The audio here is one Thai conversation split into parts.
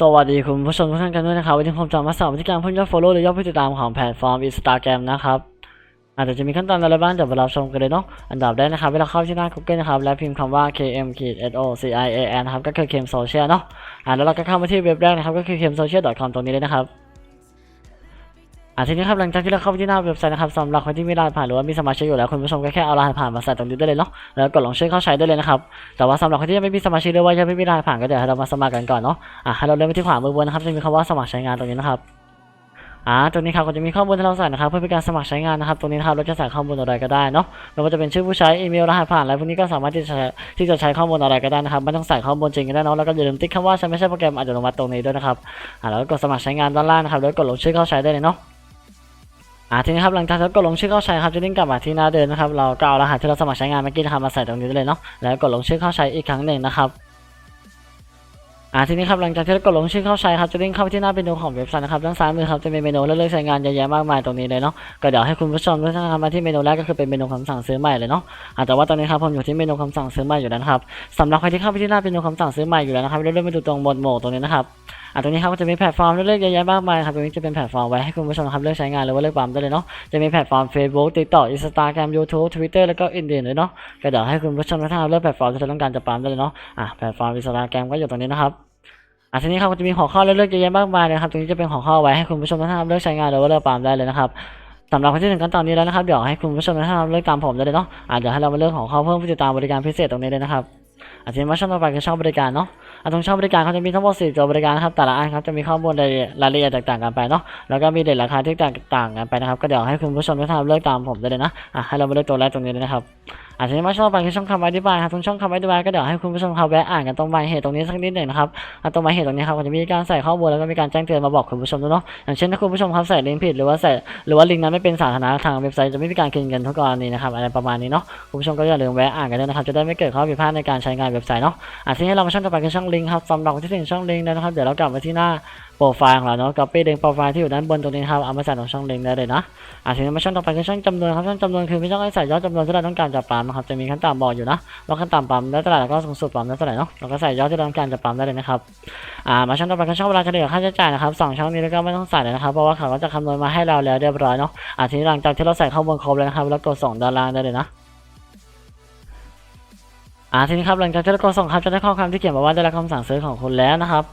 สวัสดีคุณผู้ชมทุกท่านกันด้วยนะครับวันนี้ผมจะมาสอนวิธีการเพิ่มยอด follow หรือยอดผู้ติดตามของแพลตฟอร์ม Instagram นะครับอาจจะจะมีขั้นตอนอะไรบ้างเดี๋ยวไปรับชมกันเลยเนาะอันดับแรกนะครับเวลาเข้าที่หน้า Google นะครับ แล้วพิมพ์คำว่า km s o c i a n นะครับก็คือ km social เนาะอ่าแล้วเราก็เข้ามาที่เว็บแรกนะครับก็คือ kmsocial.com ตรงนี้เลยนะครับ อ่าทีนี้ครับหลังจากที่เราเข้าไปที่หน้าเว็บไซต์นะครับสำหรับคนที่มีรหัสผ่านหรือว่ามีสมาชิกอยู่แล้วคุณผู้ชมก็แค่เอารหัสผ่านมาใส่ตรงนี้ได้เลยเนาะแล้วกดลงชื่อเข้าใช้ได้เลยนะครับแต่ว่าสำหรับคนที่ยังไม่มีสมาชิกหรือว่ายังไม่มีรหัสผ่านก็เดี๋ยวเรามาสมัครกันก่อนเนาะอะให้เราเริ่มไปที่ขวามือบนนะครับจะมีคำว่าสมัครใช้งานตรงนี้นะครับอ่าตรงนี้ครับก็จะมีข้อมูลที่เราใส่นะครับเพื่อเป็นการสมัครใช้งานนะครับตรงนี้นะครับเราจะใส่ข้อมูลอะไรก็ได้เนาะไม่ว่าจะเป็นชื่อผู้ใช้อีเมลรหัสผ่านอะไรพวกนี้ก็สามารถที่จะที่จะใช้ข้อมูลอะไรก็ได้นะครับไม่ต้องใส่ข้อมูลจริงก็ได้เนาะแล้วก็อย่าลืมติ๊กคำว่าฉันไม่ใช่โปรแกรมอัตโนมัติตรงนี้ด้วยนะครับอ่าแล้วก็กดสมัครใช้งานด้านล่างนะครับแล้วกดลงชื่อเข้าใช้ได้เลยเนาะ อ่าทีนี้ครับหลังจากที่กดลงชื่อเข้าใช้ครับจะลิงกลับมาที่หน้าเดิมนะครับเราก็เอารหัสที่เราสมัครใช้งานเมื่อกี้นะครับมาใส่ตรงนี้เลยเนาะแล้วกดลงชื่อเข้าใช้อีกครั้งหนึ่งนะครับอ่าทีนี้ครับหลังจากที่เรากดลงชื่อเข้าใช้ครับจะลิงเข้าไปที่หน้าเมนูของเว็บไซต์นะครับด้านซ้ายมือครับจะมีเมนูเลือกใช้งานเยอะแยะมากมายตรงนี้เลยเนาะก็เดี๋ยวให้คุณผู้ชมทุกท่านครับมาที่เมนูแรกก็คือเป็นเมนูคำสั่งซื้อใหม่เลยเนาะอ่าแต่ว่าตอนนี้ครับผมอยู่ที่เมนูคำสั่งซื้อใหม่อยู่แล้วนะครับสำหรับใครที่เข้าไปที่หน้าเมนูคำสั่งซื้อใหม่อยู่แล้วนะครับเลื่อนไปดูตรงหมวดหมู่ตรงนี้นะครับ อะตรงนี้ครับก็จะมีแพลตฟอร์มเลือกเยอะแยะมากมายครับตรงนี้จะเป็นแพลตฟอร์มไว้ให้คุณผู้ชมครับเลือกใช้งานหรือว่าเลือกปั๊มได้เลยเนาะจะมีแพลตฟอร์ม Facebook TikTok Instagram YouTube Twitter แล้วก็อื่นๆเลยเนาะก็เดี๋ยวให้คุณผู้ชมทุกท่านเลือกแพลตฟอร์มที่ต้องการจะปั๊มได้เลยเนาะอะแพลตฟอร์ม Instagram ก็อยู่ตรงนี้นะครับอะทีนี้ครับก็จะมีหัวข้อเลือกเยอะแยะมากมายเลยครับตรงนี้จะเป็นหัวข้อไว้ให้คุณผู้ชมทุกท่านเลือกใช้งานหรือว่าเลือกปั๊มได้เลยนะครับสำหรับคนที่หนึ่งขั้นตอนนี้แล้วนะครับเดี๋ยวให้คุณผู้ชมทุกท่านเลือกตามผมได้เลยเนาะอะเดี๋ยวให้เรามาเลือกหัวข้อเพิ่มผู้ติดตามบริการพิเศษตรงนี้เลยนะครับอะทีนี้มาช่องต่อไปคือช่องบริการเนาะ อะตรงช่องบริการเขาจะมีทั้งหมด4ตัวบริการครับแต่ละอันครับจะมีข้อมูลรายละเอียดรายละเอียดต่างกันไปเนาะแล้วก็มีเด็ดราคาที่แตกต่างกันไปนะครับก็เดี๋ยวให้คุณผู้ชมทุกท่านเลือกตามผมได้เลยนะอะให้เรามาเลือกตัวแรกตรงนี้เลยนะครับอะทีนี้มาช่องต่อไปคือช่องคำอธิบายครับตรงช่องคำอธิบายก็เดี๋ยวให้คุณผู้ชมครับแวะอ่านกันตรงหมายเหตุตรงนี้สักนิดหนึ่งนะครับตรงหมายเหตุตรงนี้ครับจะมีการใส่ข้อมูลแล้วก็มีการแจ้งเตือนมาบอกคุณผู้ชมด้วยเนาะอย่างเช่นถ้าคุณผู้ชมครับใส่ลิงก์ผิดหรือว่าใส่หรือว่าลิงก์นั้นไม่เป็นสาธารณะทางเว็บไซต์จะไม่มีการคืนเงินทุกกรณีนะครับอะไรประมาณนี้เนาะคุณผู้ชมก็อย่าลืมแวะอ่านกันด้วยนะครับจะได้ไม่เกิดข้อผิดพลาดในการใช้งานเว็บไซต์เนาะอะทีนี้เรามาช่องต่อไปคือช่องลิงก์ครับสำหรับคนที่ถึงช่องลิงก์แล้วนะครับ เดี๋ยวเรากลับมาที่หน้าโปรไฟล์ของเราเนาะ copy ลิงก์โปรไฟล์ที่อยู่ด้านบนตรงนี้ครับ เอามาใส่ตรงช่องลิงก์ได้เลยนะอะทีนี้มาช่องต่อไปคือช่องจำนวนครับ ช่องจำนวนคือไม่ต้องให้ใส่ยอดจำนวนที่เราต้องการจะปั๊มนะครับ จะมีขั้นต่ำบอกอยู่นะว่าขั้นต่ำปั๊มได้เท่าไหร่แล้วก็สูงสุดปั๊มได้เท่าไหร่เนาะ เราก็ใส่ยอดที่เราต้องการจะปั๊มได้เลยนะครับ อ่า มาช่องต่อไปคือช่องเวลาเฉลี่ยค่าใช้จ่ายนะครับสองช่องนี้แล้วก็ไม่ต้องใส่เลยนะครับ เพราะว่าเขาก็จะคำนวณมาให้เราแล้วเรียบร้อยเนาะอะทีนี้หลังจากที่เราใส่ข้อมูลครบแล้วนะครับแล้วกดส่งด้านล่างได้เลยนะ อ่าทีนี้ครับหลังจากที่เรากดส่งครับจะได้ข้อความที่เขียนมาว่าได้รับคำสั่งซื้อของคุณแล้วนะครับ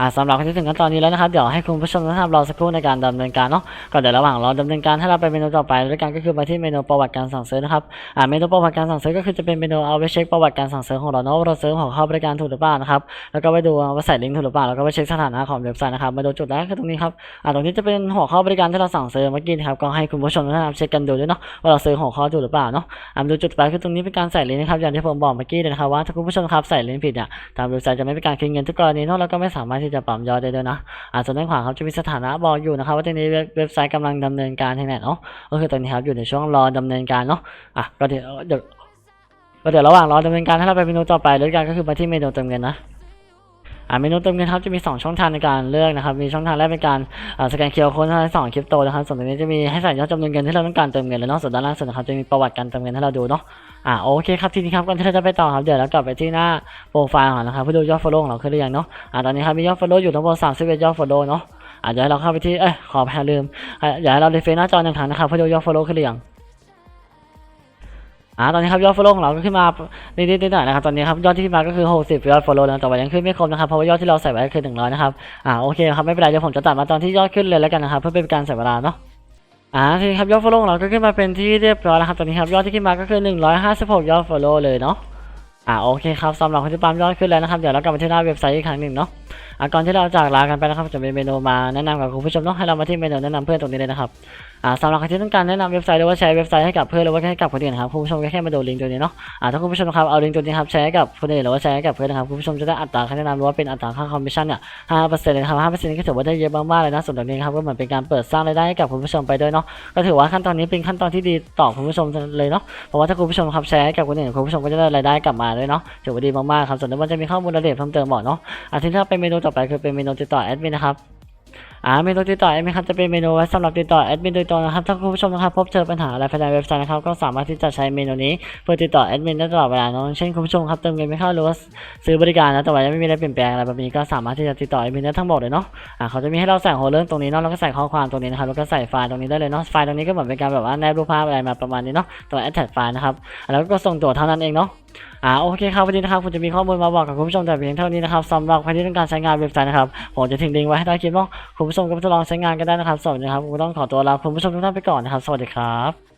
อ่าสำหรับคนที่ถึงขั้นตอนนี้แล้วนะครับเดี๋ยวให้คุณผู้ชมนะครับรอสักครู่ในการดำเนินการเนาะก็เดี๋ยวระหว่างรอดำเนินการให้เราไปเมนูต่อไปด้วยกันก็คือมาที่เมนูประวัติการสั่งซื้อนะครับอ่าเมนูประวัติการสั่งซื้อก็คือจะเป็นเมนูเอาไปเช็คประวัติการสั่งซื้อของเราเนาะเราซื้อของเข้าบริการถูกหรือเปล่านะครับแล้วก็ไปดูว่าใส่ลิงก์ถูกหรือเปล่าแล้วก็ไปเช็คสถานะของเว็บไซต์นะครับมาดูจุดแรกคือตรงนี้ครับอ่าตรงนี้จะเป็นหัวข้อบริการที่เราสั่งซื้อเมื่อกี้นะครับก็ให้คุณผู้ชมนะครับเช็คกันดูด้วยเนาะว่าเราซื้อหัวข้อถูกหรือเปล่าเนาะอ่าดูจุดไปคือตรงนี้เป็นการใส่ลิงก์นะครับอย่างที่ผมบอกเมื่อกี้เลยนะครับว่าถ้าคุณผู้ชมครับใส่ลิงก์ผิดเนี่ยทางเว็บไซต์จะไม่เป็นการคืนเงินทุกกรณีเนอะแล้วก็ไม่สามารถที่จะปั๊มยอดได้ด้วยนะอ่าส่วนด้านขวาครับจะมีสถานะบอกอยู่นะครับว่าตอนนี้เว็บไซต์กำลังดำเนินการให้แน่เนาะก็คือตอนนี้ครับอยู่ในช่วงรอดำเนินการเนาะอะก็เดี๋ยวเดี๋ยวก็เดี๋ยวระหว่างรอดำเนินการถ้าเราไปเมนูต่อไปด้วยกันก็คือมาที่เมนูเติมเงินนะ เมนูเติมเงินครับจะมี 2 ช่องทางในการเลือกนะครับมีช่องทางแรกเป็นการสแกนเคอร์โค้ดทั้งสองคริปโตนะครับส่วนตรงนี้จะมีให้ใส่ยอดจำนวนเงินที่เราต้องการเติมเงินแล้วนาะส่วนด้านล่างสุดนะครับจะมีประวัติการเติมเงินให้เราดูเนาะอ่าโอเคครับทีนี้ครับก่อนที่เราจะไปต่อครับเดี๋ยวเรากลับไปที่หน้าโปรไฟล์ของเรานะครับเพื่อดูยอด follow ของเราขึ้นหรือยังเนาะอ่าตอนนี้ครับมียอด follow อยู่ทั้งหมด31ยอด follow เนาะอ่าเดี๋ยวให้เราเข้าไปที่ เอ้ย ขอแพ้ลืมอ่าเดี๋ยวให้เราเรฟเฟซหน้าจอหนึ่งครั้งนะครับเพื่อดูยอด follow ขึ้นหรือยัง อ่าตอนนี้ครับยอด follow ของเราก็ขึ้นมานิดๆหน่อยๆนะครับตอนนี้ครับยอดที่ขึ้นมาก็คือ 60 ยอด follow แล้วแต่ว่ายังขึ้นไม่ครบนะครับเพราะว่ายอดที่เราใส่ไว้ก็คือ 100 นะครับอ่าโอเคครับไม่เป็นไรเดี๋ยวผมจะตัดมาตอนที่ยอดขึ้นเลยแล้วกันนะครับเพื่อเป็นการเสียเวลาเนาะอ่าทีครับยอด follow ของเราก็ขึ้นมาเป็นที่เรียบร้อยแล้วครับตอนนี้ครับยอดที่ขึ้นมาก็คือ 156 ยอด follow เลยเนาะอ่าโอเคครับสำหรับคนที่ปั๊มยอดขึ้นแล้วนะครับเดี๋ยวเรากลับมาที่หน้าเว็บไซต์อีกครั้งหนึ่งเนาะ อ่าก่อนที่เราจากลากันไปนะครับจะมีเมนูมาแนะนำกับคุณผู้ชมเนาะให้เรามาที่เมนูแนะนำเพื่อนตรงนี้เลยนะครับอ่าสำหรับใครที่ต้องการแนะนำเว็บไซต์หรือว่าแชร์เว็บไซต์ให้กับเพื่อนหรือว่าให้กับคนอื่นครับคุณผู้ชมก็แค่มาดูลิงก์ตัวนี้เนาะอ่าถ้าคุณผู้ชมครับเอาลิงก์ตัวนี้ครับแชร์ให้กับคนอื่นหรือว่าแชร์ให้กับเพื่อนนะครับคุณผู้ชมจะได้อัตราค่าแนะนำหรือว่าเป็นอัตราค่าคอมมิชชั่นเนี่ยห้าเปอร์เซ็นต์นะครับห้าเปอร์เซ็นต์ก็ถือว่าได้เยอะมากๆเลยนะส่วนตรงนี้ครับก็เหมือนเป็นการเปิดสร้างรายได้ให้กับคุณผู้ชมไปด้วยเนาะก็ถือว่าขั้นตอนนี้เป็นขั้นตอนที่ดีต่อคุณผู้ชมเลยเนาะเพราะว่าถ้าคุณผู้ชมครับแชร์ให้กับคนอื่นคุณผู้ชมก็จะได้รายได้กลับมาด้วยเนาะถือว่าดีมากๆครับส่วนนี้มันจะมีข้อมูลรายละเอียดเพิ่มเติมบอกเนาะอาทีนี้ถ้าเป็นเมนูต่อไปคือเป็นเมนูติดต่อแอดมินนะครับ อ่าเมนูติดต่อแอดมินครับจะเป็นเมนูไว้สำหรับติดต่อแอดมินโดยตรงนะครับถ้าคุณผู้ชมนะครับพบเจอปัญหาอะไรภายในเว็บไซต์นะครับก็สามารถที่จะใช้เมนูนี้เพื่อติดต่อแอดมินได้ตลอดเวลาเนาะเช่นคุณผู้ชมครับเติมเงินไม่เข้าหรือว่าซื้อบริการนะแต่ว่ายังไม่มีอะไรเปลี่ยนแปลงอะไรแบบนี้ก็สามารถที่จะติดต่อแอดมินได้ทั้งหมดเลยเนาะอ่าเขาจะมีให้เราใส่โฮลเลอร์ตรงนี้เนาะแล้วก็ใส่ข้อความตรงนี้นะครับแล้วก็ใส่ไฟล์ตรงนี้ได้เลยเนาะไฟล์ตรงนี้ก็เหมือนเป็นการแบบว่าแนบรูปภาพอะไรมาประมาณนี้เนาะตัว attach ไฟล์นะครับแล้วก็ส่งตัวเท่านั้นเองเนาะอ่าโอเคครับวันนี้นะครับผมจะมีข้อมูลมาบอกกับคุณผู้ชมแต่เพียงเท่านี้นะครับสำหรับใครที่ต้องการใช้งานเว็บไซต์นะครับผมจะทิ้งลิงก์ไว้ให้ใต้คลิปเนาะคุณผู้ชมู้ชมก็ไปลองใช้งานกันได้นะครับสวัสดีครับผมต้องขอตัวลาคุณผู้ชมทุกท่านไปก่อนนะครับ สวัสดีครับ